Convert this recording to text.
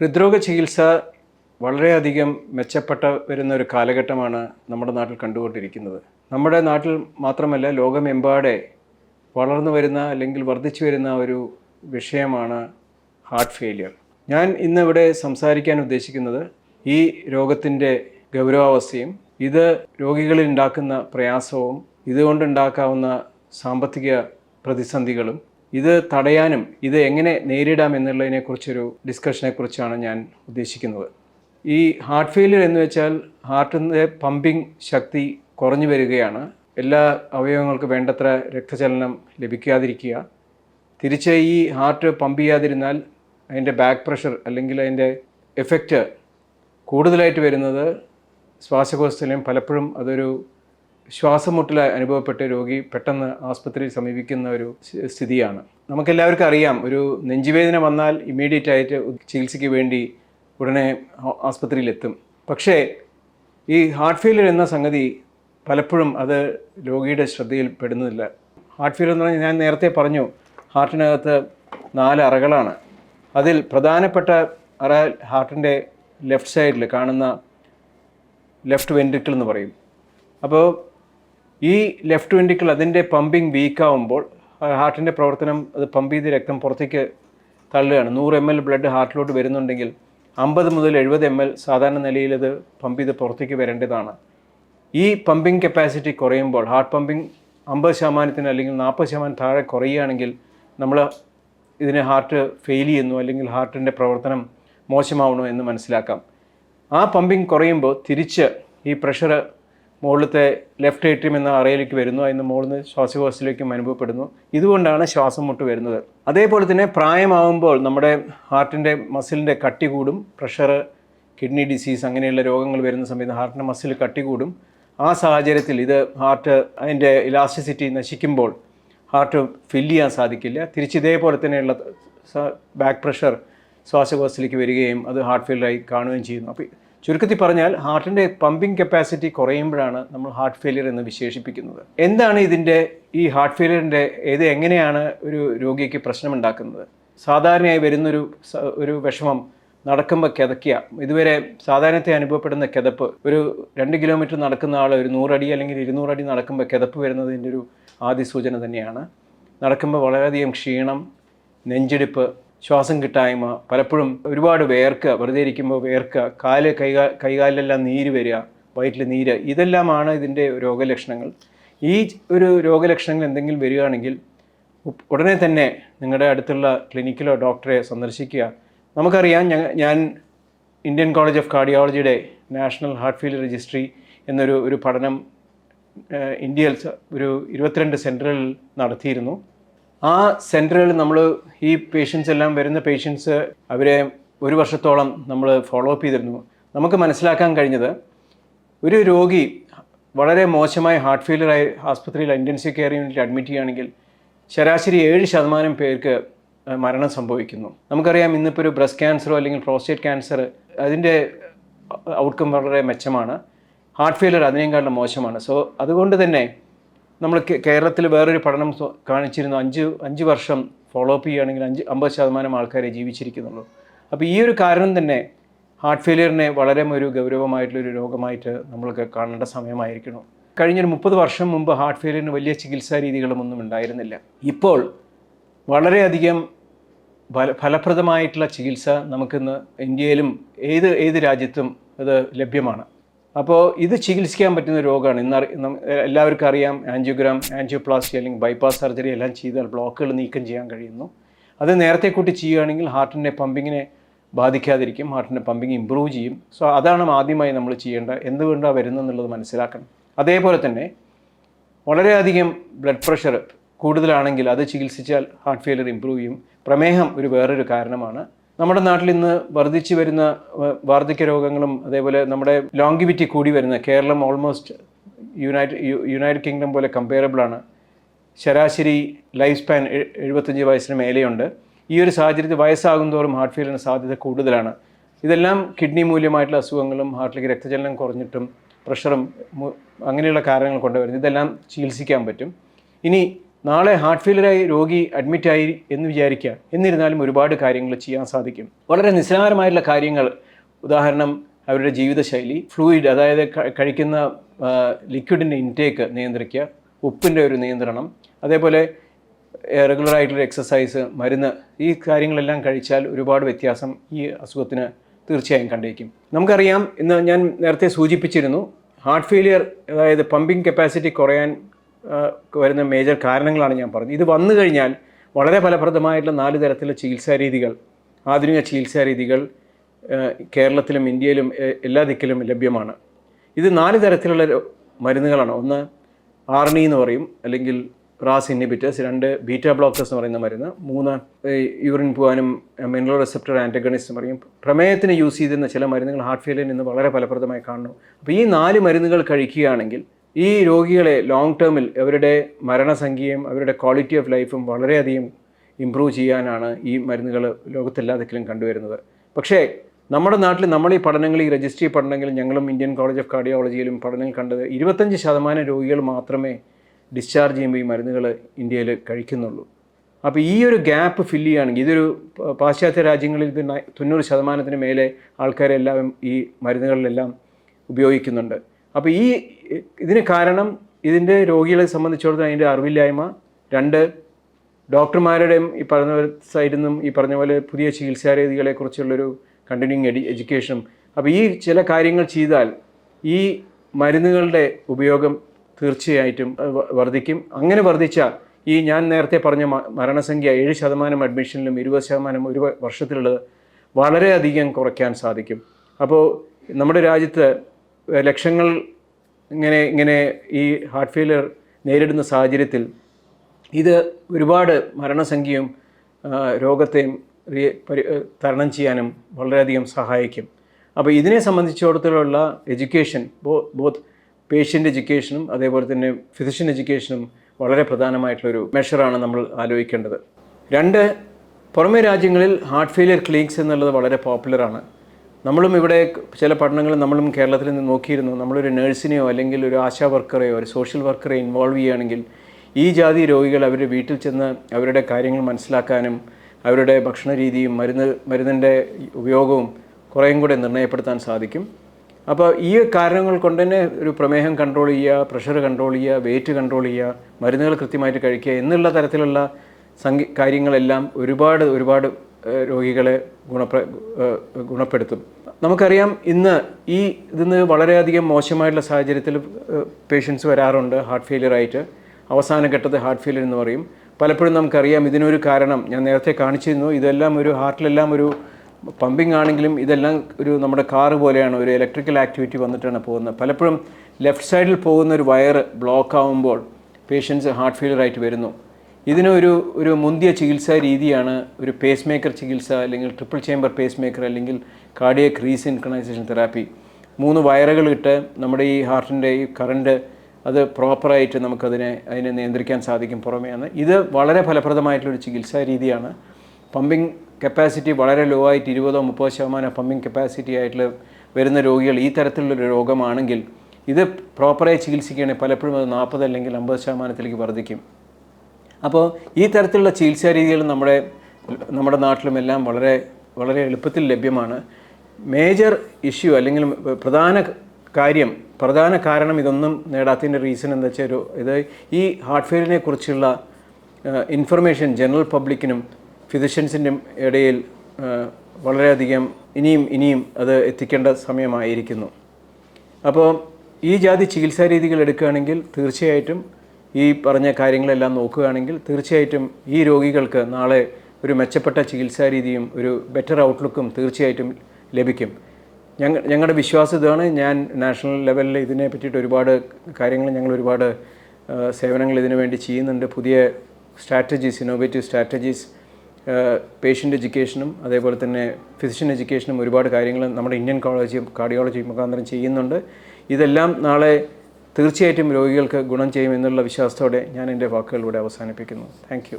ഹൃദ്രോഗ ചികിത്സ വളരെയധികം മെച്ചപ്പെട്ട വരുന്ന ഒരു കാലഘട്ടമാണ് നമ്മുടെ നാട്ടിൽ കണ്ടുകൊണ്ടിരിക്കുന്നത്. നമ്മുടെ നാട്ടിൽ മാത്രമല്ല ലോകമെമ്പാടെ വളർന്നു വരുന്ന അല്ലെങ്കിൽ വർദ്ധിച്ചു വരുന്ന ഒരു വിഷയമാണ് ഹാർട്ട് ഫെയിലിയർ. ഞാൻ ഇന്ന് ഇവിടെ സംസാരിക്കാൻ ഉദ്ദേശിക്കുന്നത് ഈ രോഗത്തിന്റെ ഗൗരവാവസ്ഥയും ഇത് രോഗികളിൽ ഉണ്ടാക്കുന്ന പ്രയാസവും ഇതുകൊണ്ടുണ്ടാക്കാവുന്ന സാമ്പത്തിക പ്രതിസന്ധികളും ഇത് തടയാനും ഇത് എങ്ങനെ നേരിടാം എന്നുള്ളതിനെക്കുറിച്ചൊരു ഡിസ്കഷനെ കുറിച്ചാണ് ഞാൻ ഉദ്ദേശിക്കുന്നത്. ഈ ഹാർട്ട് ഫെയിലിയർ എന്ന് വെച്ചാൽ ഹാർട്ടിന്റെ പമ്പിംഗ് ശക്തി കുറഞ്ഞു വരികയാണ്. എല്ലാ അവയവങ്ങൾക്കും വേണ്ടത്ര രക്തചലനം ലഭിക്കാതിരിക്കുക. തിരിച്ച് ഈ ഹാർട്ട് പമ്പ് ചെയ്യാതിരുന്നാൽ അതിന്റെ ബാക്ക് പ്രഷർ അല്ലെങ്കിൽ അതിന്റെ എഫക്റ്റ് കൂടുതലായിട്ട് വരുന്നത് ശ്വാസകോശത്തിലും പലപ്പോഴും അതൊരു ശ്വാസം അനുഭവപ്പെട്ട രോഗി പെട്ടെന്ന് ആസ്പത്രിയിൽ സമീപിക്കുന്ന ഒരു സ്ഥിതിയാണ്. നമുക്കെല്ലാവർക്കും അറിയാം ഒരു നെഞ്ചുവേദന വന്നാൽ ഇമ്മീഡിയറ്റ് ആയിട്ട് ചികിത്സയ്ക്ക് വേണ്ടി ഉടനെ ആസ്പത്രിയിലെത്തും. പക്ഷേ ഈ ഹാർട്ട് ഫെയിലിയർ എന്ന സംഗതി പലപ്പോഴും അത് രോഗിയുടെ ശ്രദ്ധയിൽ പെടുന്നില്ല. ഹാർട്ട് ഫെയിലിയർ എന്ന് പറഞ്ഞാൽ ഞാൻ നേരത്തെ പറഞ്ഞു ഹാർട്ടിനകത്ത് നാല് അറകളാണ്. അതിൽ പ്രധാനപ്പെട്ട അറ ഹാർട്ടിന്റെ ലെഫ്റ്റ് സൈഡിൽ കാണുന്ന ലെഫ്റ്റ് വെൻട്രിക്കിൾ എന്ന് പറയും. അപ്പോൾ ഈ ലെഫ്റ്റ് വെന്റിക്കിൾ അതിന്റെ പമ്പിങ് വീക്കാവുമ്പോൾ ഹാർട്ടിന്റെ പ്രവർത്തനം അത് പമ്പ് ചെയ്ത് രക്തം പുറത്തേക്ക് തള്ളുകയാണ്. നൂറ് എം എൽ ബ്ലഡ് ഹാർട്ടിലോട്ട് വരുന്നുണ്ടെങ്കിൽ അമ്പത് മുതൽ എഴുപത് എം എൽ സാധാരണ നിലയിൽ അത് പമ്പ് ചെയ്ത് പുറത്തേക്ക് വരേണ്ടതാണ്. ഈ പമ്പിങ് കപ്പാസിറ്റി കുറയുമ്പോൾ ഹാർട്ട് പമ്പിങ് അമ്പത് ശതമാനത്തിന് അല്ലെങ്കിൽ നാൽപ്പത് ശതമാനം താഴെ കുറയുകയാണെങ്കിൽ നമ്മൾ ഇതിനെ ഹാർട്ട് ഫെയിൽ ചെയ്യുന്നു അല്ലെങ്കിൽ ഹാർട്ടിന്റെ പ്രവർത്തനം മോശമാവണോ എന്ന് മനസ്സിലാക്കാം. ആ പമ്പിങ് കുറയുമ്പോൾ തിരിച്ച് ഈ പ്രഷർ മുകളിലത്തെ ലെഫ്റ്റ് ഏട്രിയം എന്ന അറയിലേക്ക് വരുന്നു. അതിന് മുകളിൽ നിന്ന് ശ്വാസകോശത്തിലേക്കും അനുഭവപ്പെടുന്നു. ഇതുകൊണ്ടാണ് ശ്വാസം മുട്ട് വരുന്നത്. അതേപോലെ തന്നെ പ്രായമാകുമ്പോൾ നമ്മുടെ ഹാർട്ടിന്റെ മസിലിന്റെ കട്ടി കൂടും. പ്രഷർ കിഡ്നി ഡിസീസ് അങ്ങനെയുള്ള രോഗങ്ങൾ വരുന്ന സമയത്ത് ഹാർട്ടിന്റെ മസിൽ കട്ടി കൂടും. ആ സാഹചര്യത്തിൽ ഇത് ഹാർട്ട് അതിന്റെ ഇലാസ്റ്റിസിറ്റി നശിക്കുമ്പോൾ ഹാർട്ട് ഫില്ല് ചെയ്യാൻ സാധിക്കില്ല. തിരിച്ച് ഇതേപോലെ തന്നെയുള്ള ബാക്ക് പ്രഷർ ശ്വാസകോശത്തിലേക്ക് വരികയും അത് ഹാർട്ട് ഫെയിലായി കാണുകയും ചെയ്യുന്നു. അപ്പോൾ ചുരുക്കത്തിൽ പറഞ്ഞാൽ ഹാർട്ടിന്റെ പമ്പിംഗ് കപ്പാസിറ്റി കുറയുമ്പോഴാണ് നമ്മൾ ഹാർട്ട് ഫെയിലിയർ എന്ന് വിശേഷിപ്പിക്കുന്നത്. എന്താണ് ഇതിന്റെ ഈ ഹാർട്ട് ഫെയിലിയറിന്റെ ഇത് എങ്ങനെയാണ് ഒരു രോഗിക്ക് പ്രശ്നമുണ്ടാക്കുന്നത്? സാധാരണയായി വരുന്നൊരു ഒരു വിഷമം നടക്കുമ്പോൾ കിതക്കുക ഇതുവരെ സാധാരണത്തെ അനുഭവപ്പെടുന്ന കിതപ്പ് ഒരു രണ്ട് കിലോമീറ്റർ നടക്കുന്ന ആൾ ഒരു നൂറടി അല്ലെങ്കിൽ ഇരുന്നൂറടി നടക്കുമ്പോൾ കിതപ്പ് വരുന്നതിന്റെ ഒരു ആദ്യ സൂചന തന്നെയാണ്. നടക്കുമ്പോൾ വളരെയധികം ക്ഷീണം നെഞ്ചിടിപ്പ് ശ്വാസം കിട്ടായ്മ പലപ്പോഴും ഒരുപാട് വേർക്കുക വെറുതെ ഇരിക്കുമ്പോൾ വേർക്കുക കാൽ കൈകാ കൈകാലിലെല്ലാം നീര് വരിക വയറ്റിൽ നീര് ഇതെല്ലാമാണ് ഇതിന്റെ രോഗലക്ഷണങ്ങൾ. ഈ ഒരു രോഗലക്ഷണങ്ങൾ എന്തെങ്കിലും വരികയാണെങ്കിൽ ഉടനെ തന്നെ നിങ്ങളുടെ അടുത്തുള്ള ക്ലിനിക്കിലോ ഡോക്ടറെ സന്ദർശിക്കുക. നമുക്കറിയാം ഞാൻ ഇന്ത്യൻ കോളേജ് ഓഫ് കാർഡിയോളജിയുടെ നാഷണൽ ഹാർട്ട് ഫെയിലിയർ രജിസ്ട്രി എന്നൊരു ഒരു പഠനം ഇന്ത്യയിൽ ഒരു ഇരുപത്തിരണ്ട് സെന്ററുകളിൽ നടത്തിയിരുന്നു. ആ സെന്ററുകളിൽ നമ്മൾ ഈ പേഷ്യൻസ് എല്ലാം വരുന്ന പേഷ്യൻസ് അവരെ ഒരു വർഷത്തോളം നമ്മൾ ഫോളോ അപ്പ് ചെയ്തിരുന്നു. നമുക്ക് മനസ്സിലാക്കാൻ കഴിഞ്ഞത് ഒരു രോഗി വളരെ മോശമായ ഹാർട്ട് ഫെയിലറായി ആസ്പത്രിയിൽ ഇന്റൻസീവ് കെയർ യൂണിറ്റിൽ അഡ്മിറ്റ് ചെയ്യുകയാണെങ്കിൽ ശരാശരി ഏഴ് ശതമാനം പേർക്ക് മരണം സംഭവിക്കുന്നു. നമുക്കറിയാം ഇന്നിപ്പോൾ ഒരു ബ്രസ്റ്റ് ക്യാൻസറോ അല്ലെങ്കിൽ പ്രോസ്റ്റേറ്റ് ക്യാൻസർ അതിന്റെ ഔട്ട്കം വളരെ മെച്ചമാണ്. ഹാർട്ട് ഫെയിലിയർ അതിനേക്കാളും മോശമാണ്. സോ അതുകൊണ്ട് തന്നെ നമ്മൾ കേരളത്തിൽ വേറൊരു പഠനം കാണിച്ചിരുന്നു. അഞ്ച് അഞ്ച് വർഷം ഫോളോ അപ്പ് ചെയ്യുകയാണെങ്കിൽ അഞ്ച് അമ്പത് ശതമാനം ആൾക്കാരെ ജീവിച്ചിരിക്കുന്നുള്ളൂ. അപ്പോൾ ഈ ഒരു കാരണം തന്നെ ഹാർട്ട് ഫെയിലിയറിനെ വളരെ ഒരു ഗൗരവമായിട്ടുള്ളൊരു രോഗമായിട്ട് നമ്മൾക്ക് കാണേണ്ട സമയമായിരിക്കണം കഴിഞ്ഞൊരു മുപ്പത് വർഷം മുമ്പ് ഹാർട്ട് ഫെയിലിയറിന് വലിയ ചികിത്സാ രീതികളുമൊന്നും ഉണ്ടായിരുന്നില്ല. ഇപ്പോൾ വളരെയധികം ഫല ഫലപ്രദമായിട്ടുള്ള ചികിത്സ നമുക്കിന്ന് ഇന്ത്യയിലും ഏത് ഏത് രാജ്യത്തും അത് ലഭ്യമാണ്. അപ്പോൾ ഇത് ചികിത്സിക്കാൻ പറ്റുന്ന രോഗമാണ്. ഇന്ന് എല്ലാവർക്കും അറിയാം ആൻജിയോഗ്രാം ആൻജിയോപ്ലാസ്റ്റി അല്ലെങ്കിൽ ബൈപ്പാസ് സർജറി എല്ലാം ചെയ്താൽ ബ്ലോക്കുകൾ നീക്കം ചെയ്യാൻ കഴിയുന്നു. അത് നേരത്തെ കൂട്ടി ചെയ്യുകയാണെങ്കിൽ ഹാർട്ടിന്റെ പമ്പിങ്ങിനെ ബാധിക്കാതിരിക്കും ഹാർട്ടിന്റെ പമ്പിങ് ഇമ്പ്രൂവ് ചെയ്യും. സോ അതാണ് ആദ്യമായി നമ്മൾ ചെയ്യേണ്ട എന്തുകൊണ്ടാണ് വരുന്നതെന്നുള്ളത് മനസ്സിലാക്കണം. അതേപോലെ തന്നെ വളരെയധികം ബ്ലഡ് പ്രഷർ കൂടുതലാണെങ്കിൽ അത് ചികിത്സിച്ചാൽ ഹാർട്ട് ഫെയിലിയർ ഇമ്പ്രൂവ് ചെയ്യും. പ്രമേഹം ഒരു വേറൊരു കാരണമാണ്. നമ്മുടെ നാട്ടിൽ ഇന്ന് വർദ്ധിച്ചു വരുന്ന വാർദ്ധക്യ രോഗങ്ങളും അതേപോലെ നമ്മുടെ ലോങ്കിവിറ്റി കൂടി വരുന്ന Keralam almost United United Kingdom പോലെ കമ്പയറബിൾ ആണ്. ശരാശരി ലൈഫ് സ്പാൻ എഴുപത്തഞ്ച് വയസ്സിന് മേലെയുണ്ട്. ഈ ഒരു സാഹചര്യത്തിൽ വയസ്സാകും തോറും ഹാർട്ട് ഫെയിലിന് സാധ്യത കൂടുതലാണ്. ഇതെല്ലാം കിഡ്നി മൂല്യമായിട്ടുള്ള അസുഖങ്ങളും ഹാർട്ടിലേക്ക് രക്തചലനം കുറഞ്ഞിട്ടും പ്രഷറും അങ്ങനെയുള്ള കാരണങ്ങൾ കൊണ്ടുവരുന്നത് ഇതെല്ലാം ചികിത്സിക്കാൻ പറ്റും. ഇനി നാളെ ഹാർട്ട് ഫെയിലറായി രോഗി അഡ്മിറ്റായി എന്ന് വിചാരിക്കുക എന്നിരുന്നാലും ഒരുപാട് കാര്യങ്ങൾ ചെയ്യാൻ സാധിക്കും. വളരെ നിസ്സാരമായിട്ടുള്ള കാര്യങ്ങൾ. ഉദാഹരണം അവരുടെ ജീവിതശൈലി ഫ്ലൂയിഡ് അതായത് കഴിക്കുന്ന ലിക്വിഡിന്റെ ഇൻടേക്ക് നിയന്ത്രിക്കുക ഉപ്പിന്റെ ഒരു നിയന്ത്രണം അതേപോലെ റെഗുലറായിട്ടുള്ള എക്സസൈസ് മരുന്ന് ഈ കാര്യങ്ങളെല്ലാം കഴിച്ചാൽ ഒരുപാട് വ്യത്യാസം ഈ അസുഖത്തിന് തീർച്ചയായും കണ്ടേക്കും. നമുക്കറിയാം ഇന്ന് ഞാൻ നേരത്തെ സൂചിപ്പിച്ചിരുന്നു ഹാർട്ട് ഫെയിലിയർ അതായത് പമ്പിങ് കപ്പാസിറ്റി കുറയാൻ വരുന്ന മേജർ കാരണങ്ങളാണ് ഞാൻ പറഞ്ഞത്. ഇത് വന്നു കഴിഞ്ഞാൽ വളരെ ഫലപ്രദമായിട്ടുള്ള നാല് തരത്തിലുള്ള ചികിത്സാ രീതികൾ ആധുനിക ചികിത്സാ രീതികൾ കേരളത്തിലും ഇന്ത്യയിലും എല്ലാ ദിക്കിലും ലഭ്യമാണ്. ഇത് നാല് തരത്തിലുള്ള മരുന്നുകളാണ്. ഒന്ന് ആർണി എന്ന് പറയും അല്ലെങ്കിൽ റാസ് ഇന്നിബിറ്റേഴ്സ് രണ്ട് ബീറ്റാ ബ്ലോക്കേഴ്സ് എന്ന് പറയുന്ന മരുന്ന് മൂന്ന് യൂറിൻ പോകാനും മിനറൽ റിസപ്റ്റർ ആന്റഗണിസ്റ്റ് പറയും. പ്രമേയത്തിന് യൂസ് ചെയ്തിരുന്ന ചില മരുന്നുകൾ ഹാർട്ട് ഫെയിലിയറിൽ നിന്ന് വളരെ ഫലപ്രദമായി കാണുന്നു. അപ്പോൾ ഈ നാല് മരുന്നുകൾ കഴിക്കുകയാണെങ്കിൽ ഈ രോഗികളെ ലോങ് ടേമിൽ അവരുടെ മരണസംഖ്യയും അവരുടെ ക്വാളിറ്റി ഓഫ് ലൈഫും വളരെയധികം ഇമ്പ്രൂവ് ചെയ്യാനാണ് ഈ മരുന്നുകൾ ലോകത്തെല്ലാ ദിക്കിലും കണ്ടുവരുന്നത്. പക്ഷേ നമ്മുടെ നാട്ടിൽ നമ്മൾ ഈ പഠനങ്ങൾ ഈ രജിസ്ട്രി പഠനങ്ങൾ ഞങ്ങളും ഇന്ത്യൻ കോളേജ് ഓഫ് കാർഡിയോളജിയിലും പഠനങ്ങൾ കണ്ടത് ഇരുപത്തഞ്ച് ശതമാനം രോഗികൾ മാത്രമേ ഡിസ്ചാർജ് ചെയ്യുമ്പോൾ ഈ മരുന്നുകൾ ഇന്ത്യയിൽ കഴിക്കുന്നുള്ളൂ. അപ്പോൾ ഈ ഒരു ഗ്യാപ്പ് ഫില്ല് ചെയ്യുകയാണെങ്കിൽ ഇതൊരു പാശ്ചാത്യ രാജ്യങ്ങളിൽ ഇത് തൊണ്ണൂറ് ശതമാനത്തിന് മേലെ ആൾക്കാരെല്ലാം ഈ മരുന്നുകളിലെല്ലാം ഉപയോഗിക്കുന്നുണ്ട്. അപ്പോൾ ഈ ഇതിന് കാരണം ഇതിന്റെ രോഗികളെ സംബന്ധിച്ചിടത്തോളം അതിന്റെ അറിവില്ലായ്മ. രണ്ട് ഡോക്ടർമാരുടെയും ഈ പറഞ്ഞ സൈഡിൽ നിന്നും ഈ പറഞ്ഞ പോലെ പുതിയ ചികിത്സാ രീതികളെക്കുറിച്ചുള്ളൊരു കണ്ടിന്യൂങ് എഡി എഡ്യൂക്കേഷനും അപ്പോൾ ഈ ചില കാര്യങ്ങൾ ചെയ്താൽ ഈ മരുന്നുകളുടെ ഉപയോഗം തീർച്ചയായിട്ടും വർദ്ധിക്കും. അങ്ങനെ വർദ്ധിച്ചാൽ ഈ ഞാൻ നേരത്തെ പറഞ്ഞ മരണസംഖ്യ ഏഴ് ശതമാനം അഡ്മിഷനിലും ഇരുപത് ശതമാനം ഒരു വർഷത്തിലുള്ളത് വളരെയധികം കുറയ്ക്കാൻ സാധിക്കും. അപ്പോൾ നമ്മുടെ രാജ്യത്ത് ലക്ഷങ്ങൾ ഇങ്ങനെ ഇങ്ങനെ ഈ ഹാർട്ട് ഫെയിലിയർ നേരിടുന്ന സാഹചര്യത്തിൽ ഇത് ഒരുപാട് മരണസംഖ്യയും രോഗത്തെയും തരണം ചെയ്യാനും വളരെയധികം സഹായിക്കും. അപ്പോൾ ഇതിനെ സംബന്ധിച്ചിടത്തോളമുള്ള എഡ്യൂക്കേഷൻ ബോ ബോത്ത് പേഷ്യന്റ് എഡ്യൂക്കേഷനും അതേപോലെ തന്നെ ഫിസിഷ്യൻ എഡ്യൂക്കേഷനും വളരെ പ്രധാനമായിട്ടുള്ളൊരു മെഷറാണ് നമ്മൾ ആലോചിക്കേണ്ടത്. രണ്ട് പുറമേ രാജ്യങ്ങളിൽ ഹാർട്ട് ഫെയിലിയർ ക്ലിനിക്സ് എന്നുള്ളത് വളരെ പോപ്പുലറാണ് നമ്മളും ഇവിടെ ചില പഠനങ്ങൾ നമ്മളും കേരളത്തിൽ നിന്ന് നോക്കിയിരുന്നു. നമ്മളൊരു നേഴ്സിനെയോ അല്ലെങ്കിൽ ഒരു ആശാ വർക്കറെയോ ഒരു സോഷ്യൽ വർക്കറെ ഇൻവോൾവ് ചെയ്യുകയാണെങ്കിൽ ഈ ജാതി രോഗികൾ അവരുടെ വീട്ടിൽ ചെന്ന് അവരുടെ കാര്യങ്ങൾ മനസ്സിലാക്കാനും അവരുടെ ഭക്ഷണ രീതിയും മരുന്ന് മരുന്നിന്റെ ഉപയോഗവും കുറേയും കൂടെ നിർണയപ്പെടുത്താൻ സാധിക്കും. അപ്പോൾ ഈ കാരണങ്ങൾ കൊണ്ട് തന്നെ ഒരു പ്രമേഹം കൺട്രോൾ ചെയ്യുക പ്രഷർ കൺട്രോൾ ചെയ്യുക വെയിറ്റ് കൺട്രോൾ ചെയ്യുക മരുന്നുകൾ കൃത്യമായിട്ട് കഴിക്കുക എന്നുള്ള തരത്തിലുള്ള സംഗി കാര്യങ്ങളെല്ലാം ഒരുപാട് ഒരുപാട് രോഗികളെ ഗുണപ്ര ഗുണപ്പെടുത്തും. നമുക്കറിയാം ഇന്ന് ഈ ഇതിന്ന് വളരെയധികം മോശമായിട്ടുള്ള സാഹചര്യത്തിൽ പേഷ്യൻസ് വരാറുണ്ട് ഹാർട്ട് ഫെയിലിയർ ആയിട്ട്. അവസാന ഘട്ടത്തെ ഹാർട്ട് ഫെയിലിയർ എന്ന് പറയും. പലപ്പോഴും നമുക്കറിയാം ഇതിനൊരു കാരണം ഞാൻ നേരത്തെ കാണിച്ചിരുന്നു ഇതെല്ലാം ഒരു ഹാർട്ടിലെല്ലാം ഒരു പമ്പിംഗ് ആണെങ്കിലും ഇതെല്ലാം ഒരു നമ്മുടെ കാറ് പോലെയാണ് ഒരു ഇലക്ട്രിക്കൽ ആക്ടിവിറ്റി വന്നിട്ടാണ് പോകുന്നത്. പലപ്പോഴും ലെഫ്റ്റ് സൈഡിൽ പോകുന്ന ഒരു വയർ ബ്ലോക്ക് ആവുമ്പോൾ പേഷ്യൻസ് ഹാർട്ട് ഫെയിലിയർ ആയിട്ട് വരുന്നു. ഇതിനൊരു ഒരു മുന്തിയ ചികിത്സാ രീതിയാണ് ഒരു പേസ് മേക്കർ ചികിത്സ അല്ലെങ്കിൽ ട്രിപ്പിൾ ചേംബർ പേസ് മേക്കർ അല്ലെങ്കിൽ കാർഡിയക് റീസിൻക്രണൈസേഷൻ തെറാപ്പി മൂന്ന് വയറുകൾ ഇട്ട് നമ്മുടെ ഈ ഹാർട്ടിന്റെ ഈ കറണ്ട് അത് പ്രോപ്പറായിട്ട് നമുക്കതിനെ അതിനെ നിയന്ത്രിക്കാൻ സാധിക്കും പുറമേയാണ്. ഇത് വളരെ ഫലപ്രദമായിട്ടുള്ളൊരു ചികിത്സാ രീതിയാണ്. പമ്പിങ് കപ്പാസിറ്റി വളരെ ലോ ആയിട്ട് ഇരുപതോ മുപ്പതോ ശതമാനം പമ്പിങ് കപ്പാസിറ്റി ആയിട്ടുള്ള വരുന്ന രോഗികൾ ഈ തരത്തിലുള്ളൊരു രോഗമാണെങ്കിൽ ഇത് പ്രോപ്പറായി ചികിത്സിക്കുകയാണെങ്കിൽ പലപ്പോഴും അത് നാൽപ്പത് അല്ലെങ്കിൽ അമ്പത് ശതമാനത്തിലേക്ക് വർദ്ധിക്കും. അപ്പോൾ ഈ തരത്തിലുള്ള ചികിത്സാ രീതികൾ നമ്മുടെ നമ്മുടെ നാട്ടിലുമെല്ലാം വളരെ വളരെ എളുപ്പത്തിൽ ലഭ്യമാണ്. മേജർ ഇഷ്യൂ അല്ലെങ്കിൽ പ്രധാന കാര്യം പ്രധാന കാരണം ഇതൊന്നും നേടാത്തതിന്റെ റീസൺ എന്താ വെച്ചാൽ ഒരു ഇത് ഈ ഹാർട്ട് ഫെയിലിനെ കുറിച്ചുള്ള ഇൻഫർമേഷൻ ജനറൽ പബ്ലിക്കിനും ഫിസിഷ്യൻസിന്റെ ഇടയിൽ വളരെയധികം ഇനിയും ഇനിയും അത് എത്തിക്കേണ്ട സമയമായിരിക്കുന്നു. അപ്പോൾ ഈ ജാതി ചികിത്സാ രീതികൾ എടുക്കുകയാണെങ്കിൽ തീർച്ചയായിട്ടും ഈ പറഞ്ഞ കാര്യങ്ങളെല്ലാം നോക്കുകയാണെങ്കിൽ തീർച്ചയായിട്ടും ഈ രോഗികൾക്ക് നാളെ ഒരു മെച്ചപ്പെട്ട ചികിത്സാ രീതിയും ഒരു ബെറ്റർ ഔട്ട്ലുക്കും തീർച്ചയായിട്ടും ലഭിക്കും. ഞങ്ങ ഞങ്ങളുടെ വിശ്വാസം ഇതാണ്. ഞാൻ നാഷണൽ ലെവലിൽ ഇതിനെ പറ്റിയിട്ട് ഒരുപാട് കാര്യങ്ങൾ ഞങ്ങൾ ഒരുപാട് സേവനങ്ങൾ ഇതിനു വേണ്ടി ചെയ്യുന്നുണ്ട്. പുതിയ സ്ട്രാറ്റജീസ് ഇന്നോവേറ്റീവ് സ്ട്രാറ്റജീസ് പേഷ്യന്റ് എഡ്യൂക്കേഷനും അതേപോലെ തന്നെ ഫിസിഷ്യൻ എഡ്യൂക്കേഷനും ഒരുപാട് കാര്യങ്ങൾ നമ്മുടെ ഇന്ത്യൻ കോളേജ് കാർഡിയോളജി മുഖാന്തരം ചെയ്യുന്നുണ്ട്. ഇതെല്ലാം നാളെ തീർച്ചയായിട്ടും രോഗികൾക്ക് ഗുണം ചെയ്യുമെന്നുള്ള വിശ്വാസത്തോടെ ഞാൻ എന്റെ വാക്കുകളിലൂടെ അവസാനിപ്പിക്കുന്നു. താങ്ക്